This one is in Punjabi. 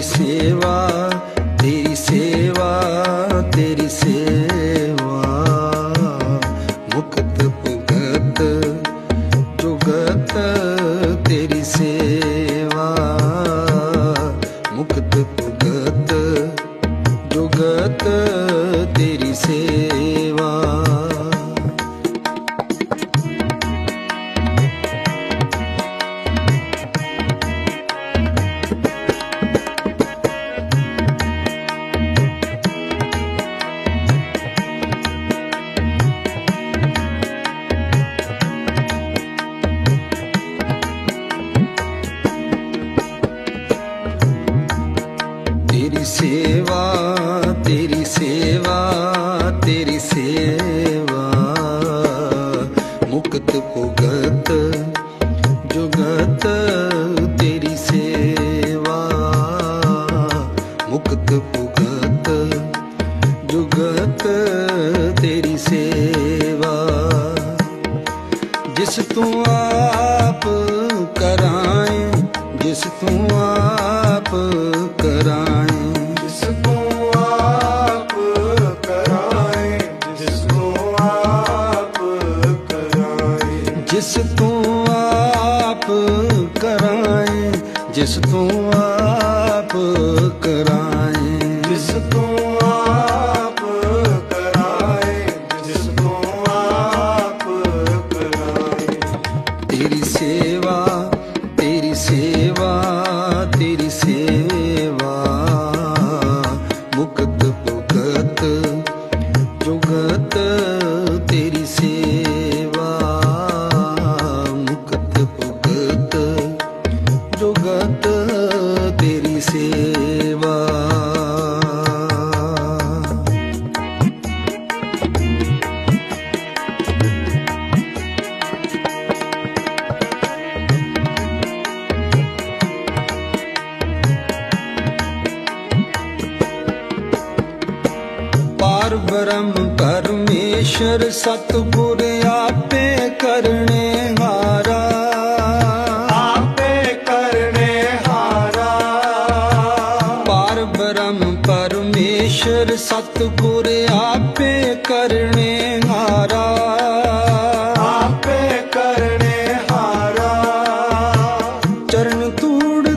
ਤੇਰੀ ਸੇਵਾ ਤੇਰੀ ਸੇਵਾ ਤੇਰੀ ਸੇਵਾ। ਮੁਕਤ ਭੁਗਤ ਜੁਗਤ ਤੇਰੀ ਸੇਵਾ। ਤੇਰੀ ਸੇਵਾ ਤੇਰੀ ਸੇਵਾ ਤੇਰੀ ਸੇਵਾ। ਮੁਕਤ ਭੁਗਤ ਜੁਗਤ ਤੇਰੀ ਸੇਵਾ। ਮੁਕਤ ਭੁਗਤ ਜੁਗਤ ਤੇਰੀ ਸੇਵਾ। ਜਿਸ ਤੂੰ ਆਪ ਕਰਾਏ, ਜਿਸ ਤੂੰ ਜਿਸ ਤੂੰ ਆਪ ਕਰਾਏ, ਜਿਸ ਤੂੰ ਆਪ ਕਰਾਏ। ਜਿਸ ਤੂੰ ਆਪ ਕਰਾਏ, ਜਿਸ ਤੂੰ ਆਪ ਕਰਾਏ। ਤੇਰੀ ਸੇਵਾ ਤੇਰੀ ਸੇਵਾ ਜੁਗਤ ਤੇਰੀ ਸੇਵਾ। ਪਾਰ ਬ੍ਰਹਮ ਪਰਮੇਸ਼ਰ ਸਤਿਗੁਰ ਆਪੇ ਬ੍ਰਹਮ ਪਰਮੇਸ਼ਰ ਸਤਗੁਰ ਆਪੇ ਕਰਨੇ ਹਾਰਾ। ਆਪੇ ਕਰਨੇ ਹਾਰਾ। ਚਰਨ ਤੂੜ